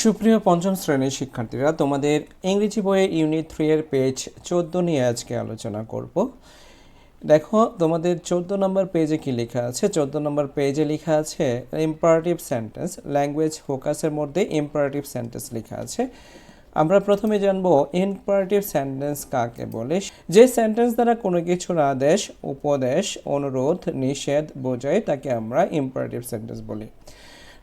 সুপ্রিয় পঞ্চম শ্রেণির শিক্ষার্থীরা, তোমাদের ইংরেজি বইয়ে ইউনিট থ্রি এর পেজ চোদ্দ নিয়ে আজকে আলোচনা করব। দেখো, তোমাদের চোদ্দ নম্বর পেজে কি লেখা আছে? চোদ্দ নম্বর পেজে লেখা আছে ইম্পারেটিভ সেন্টেন্স ল্যাঙ্গুয়েজ ফোকাসের মধ্যে ইম্পারেটিভ সেন্টেন্স লেখা আছে। আমরা প্রথমে জানব ইম্পারেটিভ সেন্টেন্স কাকে বলে? যে সেন্টেন্স দ্বারা কোনো কিছুর আদেশ উপদেশ, অনুরোধ, নিষেধ বোঝায়, তাকে আমরা ইম্পারেটিভ সেন্টেন্স বলি।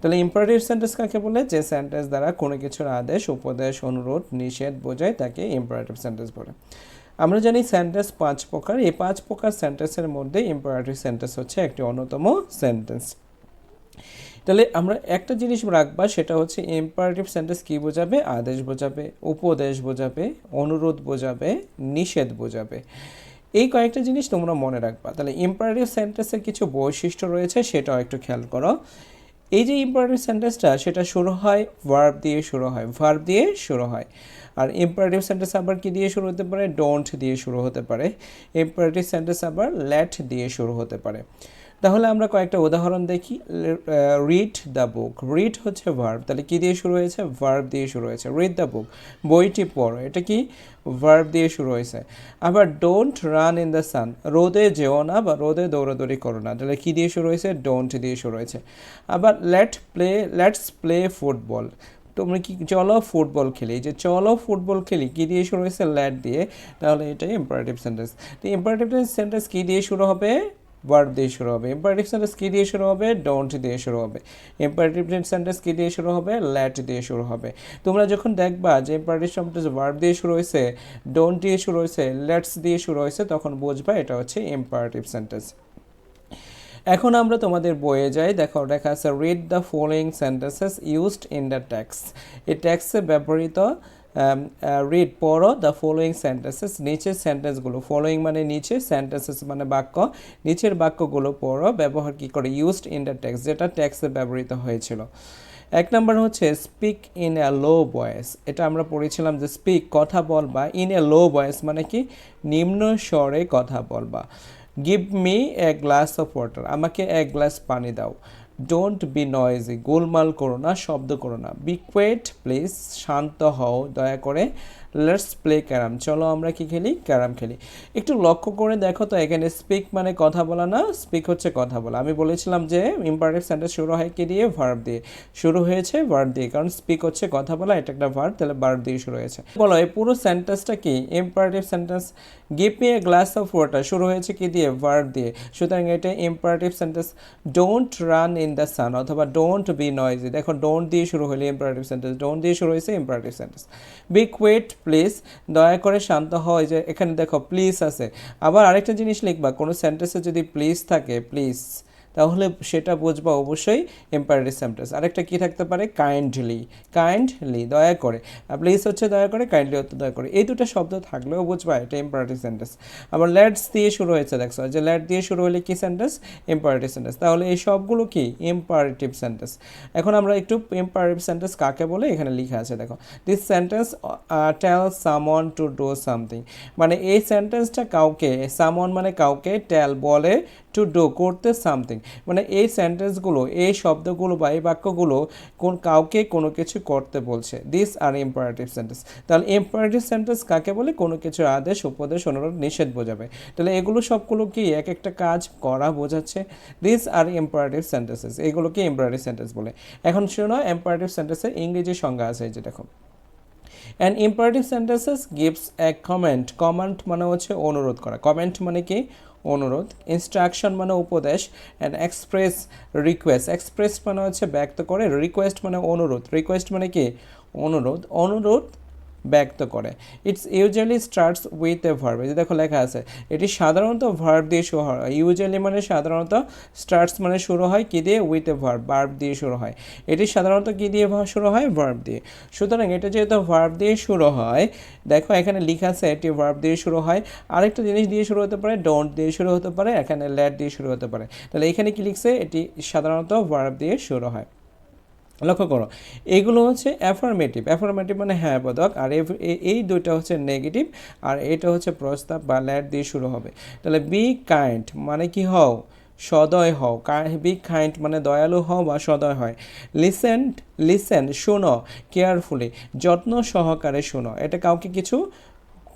তাহলে ইম্পারেটিভ সেন্টেন্স কাকে বলে? যে সেন্টেন্স দ্বারা কোনো কিছুর আদেশ, উপদেশ, অনুরোধ, নিষেধ, বোঝায় তাকে ইম্পারেটিভ সেন্টেন্স বলে। আমরা জানি সেন্টেন্স পাঁচ প্রকার। এই পাঁচ প্রকার সেন্টেন্সের মধ্যে ইম্পারেটিভ সেন্টেন্স হচ্ছে একটি অন্যতম সেন্টেন্স তাহলে আমরা একটা জিনিস রাখবা, সেটা হচ্ছে ইম্পারেটিভ সেন্টেন্স কী বোঝাবে? আদেশ বোঝাবে, উপদেশ বোঝাবে, অনুরোধ বোঝাবে, নিষেধ বোঝাবে। এই কয়েকটা জিনিস তোমরা মনে রাখবা। তাহলে ইম্পারেটিভ সেন্টেন্সের কিছু বৈশিষ্ট্য রয়েছে, সেটাও একটু খেয়াল করো। এই যে ইম্পর্টেন্ট সেন্টেন্সটা সেটা শুরু হয় ভার্ব দিয়ে শুরু হয় ভার্ব দিয়ে শুরু হয়। আর ইম্পারেটিভ সেন্টেন্স আবার কি দিয়ে শুরু হতে পারে? ডোন্ট দিয়ে শুরু হতে পারে। ইম্পারেটিভ সেন্টেন্স আবার লেট দিয়ে শুরু হতে পারে। তাহলে আমরা কয়েকটা উদাহরণ দেখি। রিড দ্য বুক রিড হচ্ছে ভার্ব তাহলে কি দিয়ে শুরু হয়েছে? ভার্ব দিয়ে শুরু হয়েছে। রিড দ্য বুক বইটি পড়ো। এটা কি? ভার্ব দিয়ে শুরু হয়েছে। আবার don't run in the sun রোদে যেও না বা রোদে দৌড়াদৌড়ি করো না। তাহলে কী দিয়ে শুরু হয়েছে? ডোন্ট দিয়ে শুরু হয়েছে। আবার let play let's play football তোমরা কি চলো ফুটবল খেলি যে চলো ফুটবল খেলি কী দিয়ে শুরু হয়েছে ল্যাট দিয়ে তাহলে এটাই ইম্পারেটিভ সেন্টেন্স তো ইম্পারেটিভ সেন্টেন্স কী দিয়ে শুরু হবে ভার্ব দিয়ে শুরু হবে ইম্পারেটিভ সেন্টেন্স কী দিয়ে শুরু হবে ডোন্ট দিয়ে শুরু হবে ইম্পারেটিভ সেন্টেন্স কী দিয়ে শুরু হবে ল্যাট দিয়ে শুরু হবে তোমরা যখন দেখবা যে ইম্পারেটিভ সেন্টেন্স ভার্ব দিয়ে শুরু হয়েছে ডোন্ট দিয়ে শুরু হয়েছে লেটস দিয়ে শুরু হয়েছে তখন বুঝবা এটা হচ্ছে ইম্পারেটিভ সেন্টেন্স এখন আমরা তোমাদের বইয়ে যাই। দেখো দেখা আছে read the following sentences used in the text এই ট্যাক্সে ব্যবহৃত রিড পড়ো দ্য ফলোয়িং সেন্টেন্সেস নিচের সেন্টেন্সগুলো ফলোয়িং মানে নিচে সেন্টেন্সেস মানে বাক্য, নিচের বাক্যগুলো পড়ো, ব্যবহার কী করে? ইউজড ইন দ্য ট্যাক্স যেটা ট্যাক্সে ব্যবহৃত হয়েছিল। এক নম্বর হচ্ছে speak in a low voice এটা আমরা পড়েছিলাম যে স্পিক কথা বলবা ইন এ লো ভয়েস মানে কি? নিম্ন স্বরে কথা বলবা। Give me a glass of water আমাকে এক গ্লাস পানি দাও। ডোন্ট বি নয়েজি গোলমাল করো না, শব্দ করো না। বি কোয়েট প্লিজ শান্ত হও, দয়া করে। লেটস প্লে ক্যারাম চলো আমরা কি খেলি? ক্যারাম খেলি। একটু লক্ষ্য করে দেখো তো, এখানে স্পিক মানে কথা বলা না স্পিক হচ্ছে কথা বলা। আমি বলেছিলাম যে ইম্পারেটিভ সেন্টেন্স শুরু হয় কি দিয়ে? ভার্ব দিয়ে। শুরু হয়েছে ভার্ব দিয়ে, কারণ স্পিক হচ্ছে কথা বলা, এটা একটা ভার্ব তাহলে ভার্ব দিয়ে শুরু হয়েছে। বলো, এই পুরো সেন্টেন্সটা কি? Imperative sentence give me a glass of water শুরু হয়েছে কি দিয়ে? ভার্ব দিয়ে। সুতরাং এটা imperative sentence don't run in the sun অথবা ডোন্ট বি নয়েজি দেখো ডোন্ট দিয়ে শুরু হলে ইম্পারেটিভ সেন্টেন্স ডোন্ট দিয়ে শুরু হয়েছে imperative sentence be quiet please দয়া করে শান্ত হয় যে এখানে দেখো প্লিজ আছে। আবার আরেকটা জিনিস লিখবা, কোনো সেন্টেন্সে যদি প্লিজ থাকে প্লিজ তাহলে সেটা বুঝবা অবশ্যই ইম্পারেটিভ সেন্টেন্স আরেকটা কি থাকতে পারে? কাইন্ডলি কাইন্ডলি দয়া করে। প্লিজ হচ্ছে দয়া করে কাইন্ডলি হতে দয়া করে। এই দুটো শব্দ থাকলেও বুঝবা এটা ইম্পারেটিভ সেন্টেন্স আবার লেটস দিয়ে শুরু হয়েছে, দেখছ? যে লেট দিয়ে শুরু হলে কি সেন্টেন্স ইম্পারেটিভ সেন্টেন্স তাহলে এই সবগুলো কি? ইম্পারেটিভ সেন্টেন্স এখন আমরা একটু ইম্পারেটিভ সেন্টেন্স কাকে বলে? এখানে লেখা আছে, দেখো। This sentence tell someone to do something মানে এই সেন্টেন্সটা কাউকে সামন মানে কাউকে টেল বলে টু ডু করতে সামথিং মানে এই সেন্টেন্সগুলো এই শব্দগুলো বা এই বাক্যগুলো কোন কাউকে কোনো কিছু করতে বলছে। দিস আর ইম্পারেটিভ সেন্টেন্স তাহলে ইম্পারেটিভ সেন্টেন্স কাকে বলে? কোনো কিছু আদেশ, উপদেশ, অনুরোধ, নিষেধ বোঝাবে। তাহলে এগুলো সবগুলো কি এক একটা কাজ করা বোঝাচ্ছে? দিস আর ইম্পারেটিভ সেন্টেন্সেস এগুলোকে ইম্পারেটিভ সেন্টেন্স বলে। এখন শোনো ইম্পারেটিভ সেন্টেন্সের ইংরেজি সংজ্ঞা আছে যে দেখো। And imperative sentences gives a command command মানে হচ্ছে অনুরোধ করা। কমেন্ট মানে কি? অনুরোধ ইনস্ট্রাকশন মানে উপদেশ অ্যান্ড এক্সপ্রেস রিকোয়েস্ট এক্সপ্রেস মানে হচ্ছে ব্যক্ত করে রিকোয়েস্ট মানে অনুরোধ। রিকোয়েস্ট মানে কি? অনুরোধ। অনুরোধ ব্যক্ত করে। It's usually starts with a verb এই যে দেখো লেখা আছে, এটি সাধারণত ভার্ব দিয়ে শুরু হয়। ইউজুয়ালি মানে সাধারণত স্টার্টস মানে শুরু হয়, কী দিয়ে? উইথ এ ভার্ব ভার্ব দিয়ে শুরু হয়। এটি সাধারণত কী দিয়ে শুরু হয়? ভার্ব দিয়ে। সুতরাং এটা যেহেতু ভার্ব দিয়ে শুরু হয়, দেখো এখানে লেখা আছে এটি ভার্ব দিয়ে শুরু হয়। আরেকটা জিনিস দিয়ে শুরু হতে পারে ডোন্ট দিয়ে শুরু হতে পারে, এখানে ল্যাট দিয়ে শুরু হতে পারে। তাহলে এখানে কি লিখছে? এটি সাধারণত ভার্ব দিয়ে শুরু হয়। লক্ষ্য করো, এগুলো হচ্ছে অ্যাফার্মেটিভ অ্যাফার্মেটিভ মানে হ্যাঁ বোধক, আর এই দুইটা হচ্ছে নেগেটিভ আর এটা হচ্ছে প্রস্তাব বা ল্যাট দিয়ে শুরু হবে। তাহলে বি কাইন্ড মানে কি হও? সদয় হও। বি কাইন্ড মানে দয়ালু হও বা সদয় হয়। লিসেন লিসেন শোনো কেয়ারফুলি যত্ন সহকারে শোনো। এটা কাউকে কিছু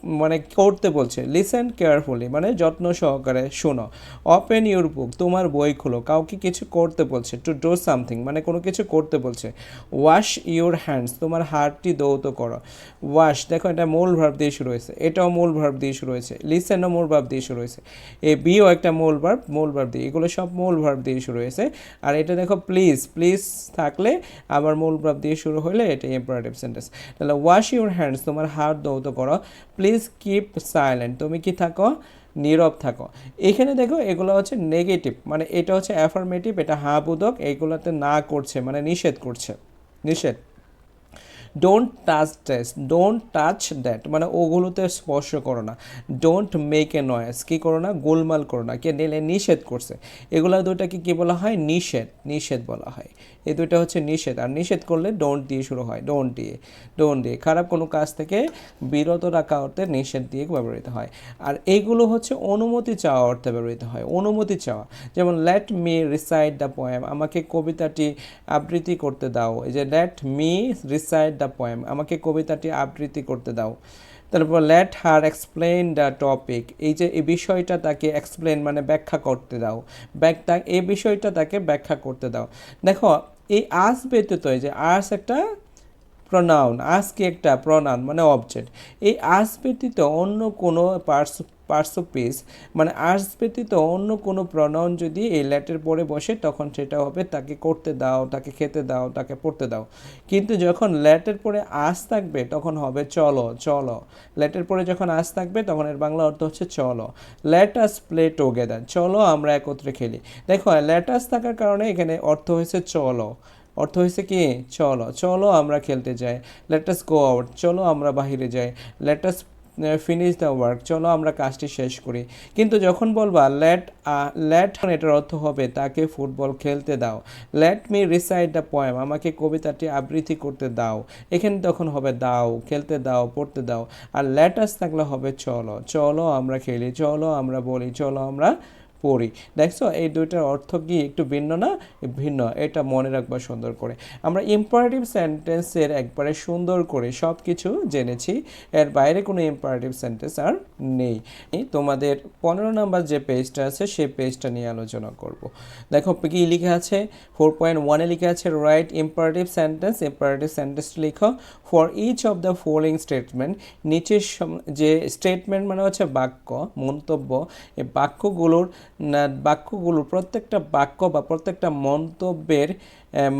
মানে করতে বলছে লিসেন কেয়ারফুলি মানে যত্ন সহকারে শোনো। ওপেন ইউর বুক তোমার বই খুলো। কাউকে কিছু করতে বলছে টু ডো সামথিং মানে কোনো কিছু করতে বলছে। ওয়াশ ইউর হ্যান্ডস তোমার হাতটি দৌত করো। ওয়াশ দেখো এটা মূল ভার্ব দিয়ে শুরু হয়েছে। এটাও মূল ভার্ব দিয়ে শুরু হয়েছে। লিসেনও মূল ভার্ব দিয়ে শুরু হয়েছে। এ বিও একটা মূল ভার্ব মূল ভার্ব দিয়ে। এগুলো সব মূল ভার্ব দিয়ে শুরু হয়েছে। আর এটা দেখো প্লিজ প্লিজ থাকলে আবার মূল ভার্ব দিয়ে শুরু হলে এটা ইম্পারেটিভ সেন্টেন্স তাহলে ওয়াশ ইউর হ্যান্ডস তোমার হাত দৌত করো। প্লিজ কিপ সাইলেন্ট তুমি কি থাকো? নীরব থাকো। এখানে দেখো, এগুলো হচ্ছে নেগেটিভ মানে এটা হচ্ছে অ্যাফার্মেটিভ এটা হা বোধক এইগুলোতে না করছে মানে নিষেধ করছে। নিষেধ। Don't touch these don't touch that মানে ওগুলোতে স্পর্শ করো না। ডোন্ট মেক এ নয়েস কী করো না? গোলমাল করো না। কে নিলে নিষেধ করছে। এগুলো দুটাকে কী বলা হয়? নিষেধ। নিষেধ বলা হয়। এই দুইটা হচ্ছে নিষেধ। আর নিষেধ করলে ডোন্ট দিয়ে শুরু হয়। ডোন্ট দিয়ে। ডোন্ট দিয়ে। খারাপ কোনো কাজ থেকে বিরত রাখা অর্থে নিষেধ দিয়ে ব্যবহৃত হয়। আর এইগুলো হচ্ছে অনুমতি চাওয়া অর্থে ব্যবহৃত হয়। অনুমতি চাওয়া। যেমন let me recite the poem আমাকে কবিতাটি আবৃত্তি করতে দাও। এই যে let me recite the poem আমাকে কবিতাটি আবৃত্তি করতে দাও। তারপর let her explain the topic এই যে, এই বিষয়টা তাকে এক্সপ্লেন মানে ব্যাখ্যা করতে দাও। ব্যাখ্যা এই বিষয়টা তাকে ব্যাখ্যা করতে দাও। দেখো, এই আস ব্যতীত যে আর্স একটা প্রনাউন আজকে একটা প্রনাউন মানে অবজেক্ট এই আস ব্যতীত অন্য কোনো পার্স পার্সোপিস মানে আর্স ব্যতীত অন্য কোনো প্রনাউন যদি এই ল্যাটের পরে বসে, তখন সেটা হবে তাকে করতে দাও, তাকে খেতে দাও, তাকে পড়তে দাও। কিন্তু যখন ল্যাটের পরে আস থাকবে, তখন হবে চলো চলো। ল্যাটের পরে যখন আস থাকবে, তখন এর বাংলা অর্থ হচ্ছে চলো। ল্যাট আস প্লে টুগেদার চলো আমরা একত্রে খেলি। দেখো ল্যাটাস থাকার কারণে এখানে অর্থ হয়েছে চলো। অর্থ হয়েছে কি? চলো চলো আমরা খেলতে যাই। লেটাস গো আউট চলো আমরা বাহিরে যাই। লেটাস ফিনিশ দ্য ওয়ার্ক চলো আমরা কাজটি শেষ করি। কিন্তু যখন বলবা লেট লেট এটার অর্থ হবে, তাকে ফুটবল খেলতে দাও। Let me recite the poem আমাকে কবিতাটি আবৃত্তি করতে দাও। এখানে তখন হবে দাও, খেলতে দাও, পড়তে দাও। আর লেটাস থাকলে হবে চলো চলো আমরা খেলি, চলো আমরা বলি, চলো আমরা পড়ি। দেখছ? এই দুইটার অর্থ কি একটু ভিন্ন না? ভিন্ন। এটা মনে রাখবা সুন্দর করে। আমরা ইম্পারেটিভ সেন্টেন্সের একবারে সুন্দর করে সব কিছু জেনেছি। এর বাইরে কোনো ইম্পারেটিভ সেন্টেন্স আর নেই। তোমাদের পনেরো নাম্বার যে পেজটা আছে, সেই পেজটা নিয়ে আলোচনা করব। দেখো, কি লিখে আছে? ফোর পয়েন্ট ওয়ানে লিখে আছে write imperative sentence imperative sentence লিখো। For each of the following statement নিচের যে স্টেটমেন্ট মানে হচ্ছে বাক্য, মন্তব্য। এই বাক্যগুলোর বাক্যগুলোর প্রত্যেকটা বাক্য বা প্রত্যেকটা মন্তব্যের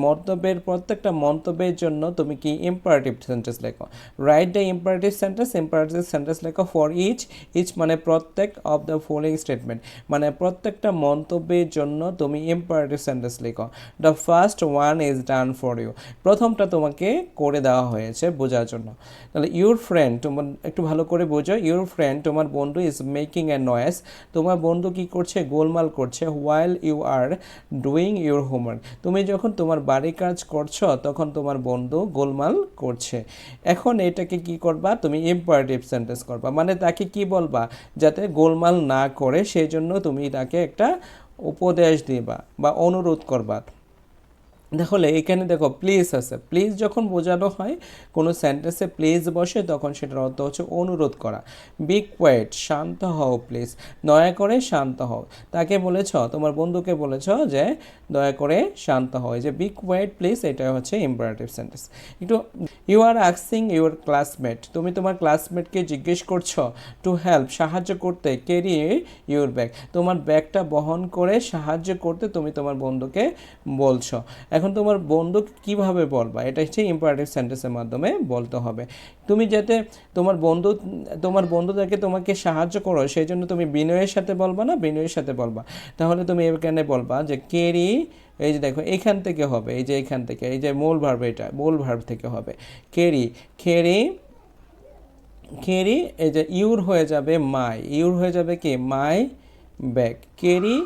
মন্তব্যের প্রত্যেকটা মন্তব্যের জন্য তুমি কি ইম্পারেটিভ সেন্টেন্স লেখো? Write the imperative sentence imperative sentence লেখো ফর ইচ ইচ মানে প্রত্যেক অফ দ্য ফলোয়িং স্টেটমেন্ট মানে প্রত্যেকটা মন্তব্যের জন্য তুমি ইম্পারেটিভ সেন্টেন্স লেখো। The first one is done for you প্রথমটা তোমাকে করে দেওয়া হয়েছে বোঝার জন্য। তাহলে ইউর ফ্রেন্ড তোমার, একটু ভালো করে বোঝো। ইউর ফ্রেন্ড তোমার বন্ধু ইজ মেকিং এ নয়েস তোমার বন্ধু কি করছে? গোলমাল করছে while you are doing your homework তুমি যখন তোমার বাড়ি কাজ করছ, তখন তোমার বন্ধু গোলমাল করছে। এখন এটাকে কি করবা? তুমি ইম্পারেটিভ সেন্টেন্স করবা। মানে তাকে কি বলবা? যাতে গোলমাল না করে, সেই জন্য তুমি তাকে একটা উপদেশ দিবা বা অনুরোধ করবা। তাহলে এখানে দেখো প্লিজ আছে। প্লিজ যখন বোঝানো হয়, কোনো সেন্টেন্সে প্লিজ বসে, তখন সেটার অর্থ হচ্ছে অনুরোধ করা। বি কোয়েট শান্ত হও প্লিজ দয়া করে শান্ত হও। তাকে বলেছ, তোমার বন্ধুকে বলেছ যে, দয়া করে শান্ত হও। যে বি কোয়েট প্লিজ এটা হচ্ছে ইম্পারেটিভ সেন্টেন্স একটু ইউ আর আক্সিং ইউর ক্লাসমেট তুমি তোমার ক্লাসমেটকে জিজ্ঞেস করছ টু হেল্প সাহায্য করতে ক্যারি ইউর ব্যাগ তোমার ব্যাগটা বহন করে সাহায্য করতে তুমি তোমার বন্ধুকে বলছো। এখন তোমার বন্ধু কীভাবে বলবা? এটা হচ্ছে ইম্পারেটিভ সেন্টেন্সের মাধ্যমে বলতে হবে। তুমি যাতে তোমার বন্ধু তোমার বন্ধু যাকে তোমাকে সাহায্য করো, সেই জন্য তুমি বিনয়ের সাথে বলবা না? বিনয়ের সাথে বলবা। তাহলে তুমি এখানে বলবা যে, কেরি, এই যে দেখো, এখান থেকে হবে, এই যে এখান থেকে, এই যে মূল ভার্ব এটা, মূল ভার্ব থেকে হবে। কেরি খেরি খেরি এই যে ইউর হয়ে যাবে মাই ইউর হয়ে যাবে কি? My bag carry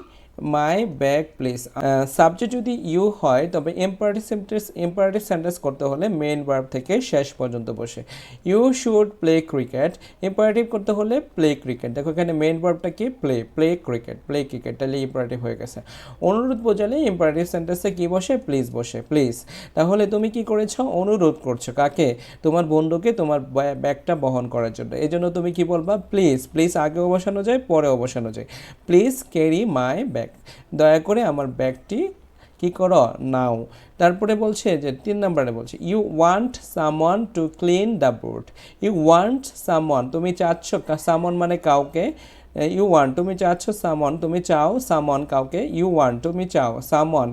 my bag please subject যদি ইউ হয়, তবে এম্পারেটিভ সেন্টেন্স এম্পারেটিভ সেন্টেন্স করতে হলে মেইন ভার্ব থেকে শেষ পর্যন্ত বসে। You should play cricket imperative করতে হলে প্লে ক্রিকেট দেখো এখানে মেইন ভার্বটা কি? Play play cricket play cricket তাহলে ইম্পারেটিভ হয়ে গেছে। অনুরোধ বোঝালে ইম্পারেটিভ সেন্টেন্সে কি বসে? প্লিজ বসে প্লিজ তাহলে তুমি কি করেছ? অনুরোধ করছ। কাকে? তোমার বন্ধুকে তোমার ব্যা- ব্যাগটা বহন করার জন্য। এই জন্য তুমি কি বলবা? প্লিজ প্লিজ আগেও বসানো যায়, পরেও বসানো যায়। প্লিজ ক্যারি মাই ব্যাগ দয়া করে আমার ব্যাগটি কি করো? নাও। তারপরে বলছে যে, তিন নম্বরে বলছে you want someone to clean the board you want someone তুমি চাচ্ছ সামন মানে কাউকে? ইউ ওয়ান্ট তুমি চাচ্ছ সামন তুমি চাও সামন কাউকে? ইউ ওয়ান্ট তুমি চাও সামওয়ান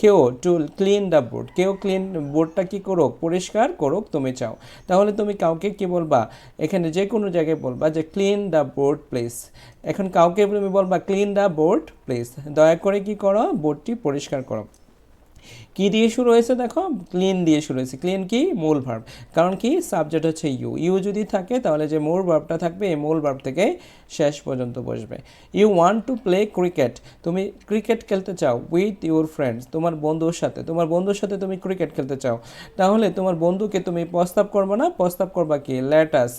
কেউ টু ক্লিন দ্য বোর্ড কেউ ক্লিন বোর্ডটা কি করুক, পরিষ্কার করুক, তুমি চাও। তাহলে তুমি কাউকে কি বলবা? এখানে যে কোনো জায়গায় বলবা যে ক্লিন দ্য বোর্ড প্লেস এখন কাউকে তুমি বলবা ক্লিন দ্য বোর্ড প্লেস দয়া করে কি করো? বোর্ডটি পরিষ্কার করো। কি দিয়ে শুরু হয়েছে দেখো? ক্লিন দিয়ে শুরু হয়েছে। ক্লিন কি? মূল ভার্ব কারণ কি? সাবজেক্ট হচ্ছে ইউ ইউ যদি থাকে, তাহলে যে মূল ভার্বটা থাকবে, এই মূল ভার্ব থেকে শেষ পর্যন্ত বসবে। You want to play cricket তুমি ক্রিকেট খেলতে চাও উইথ ইউর ফ্রেন্ডস তোমার বন্ধুর সাথে। তোমার বন্ধুর সাথে তুমি ক্রিকেট খেলতে চাও। তাহলে তোমার বন্ধুকে তুমি প্রস্তাব করবে না। প্রস্তাব করবা কি? লেটাস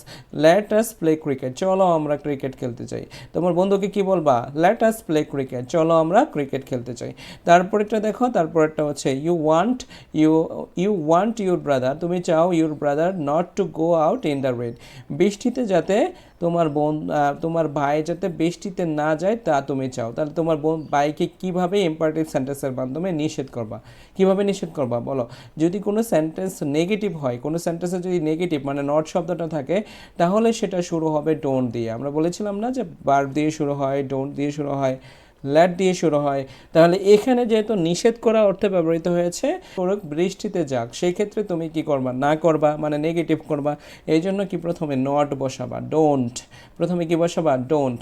লেটাস প্লে ক্রিকেট চলো আমরা ক্রিকেট খেলতে চাই। তোমার বন্ধুকে কি বলবা? লেটাস প্লে ক্রিকেট চলো আমরা ক্রিকেট খেলতে চাই। তারপরেরটা দেখো, তারপরেরটা হচ্ছে you want you you want your brother তুমি চাও your brother not to go out in the rain বৃষ্টিতে যাতে তোমার বোন তোমার ভাই যাতে বৃষ্টিতে না যায়, তা তুমি চাও। তাহলে তোমার বোন, ভাইকে কীভাবে ইম্পারেটিভ সেন্টেন্সের মাধ্যমে নিষেধ করবা? কীভাবে নিষেধ করবা? বলো। যদি কোনো সেন্টেন্স নেগেটিভ হয়, কোনো সেন্টেন্সে যদি নেগেটিভ মানে নট শব্দটা থাকে, তাহলে সেটা শুরু হবে ডোন্ট দিয়ে। আমরা বলেছিলাম না যে বার দিয়ে শুরু হয় ডোন্ট দিয়ে শুরু হয়। ল্যাট দিয়ে শুরু হয়। তাহলে এখানে যেহেতু নিষেধ করা অর্থে ব্যবহৃত হয়েছে ওরক বৃষ্টিতে যাক সেই ক্ষেত্রে তুমি কি করবা, না করবা মানে নেগেটিভ করবা, এই জন্য কি প্রথমে নট বসাবা ডোন্ট প্রথমে কি বসাবা don't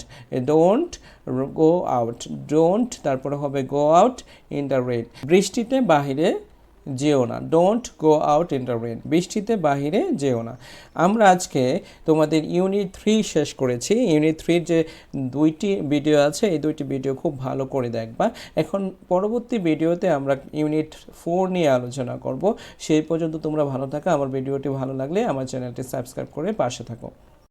don't go out don't তারপরে হবে go out in the rain বৃষ্টিতে বাহিরে যেও না। Don't go out in the rain বৃষ্টিতে বাহিরে যেও না। আমরা আজকে তোমাদের ইউনিট থ্রি শেষ করেছি। ইউনিট থ্রির যে দুইটি ভিডিও আছে, এই দুইটি ভিডিও খুব ভালো করে দেখবা। এখন পরবর্তী ভিডিওতে আমরা ইউনিট ফোর নিয়ে আলোচনা করব। সেই পর্যন্ত তোমরা ভালো থাকো। আমার ভিডিওটি ভালো লাগলে আমার চ্যানেলটি সাবস্ক্রাইব করে পাশে থাকো।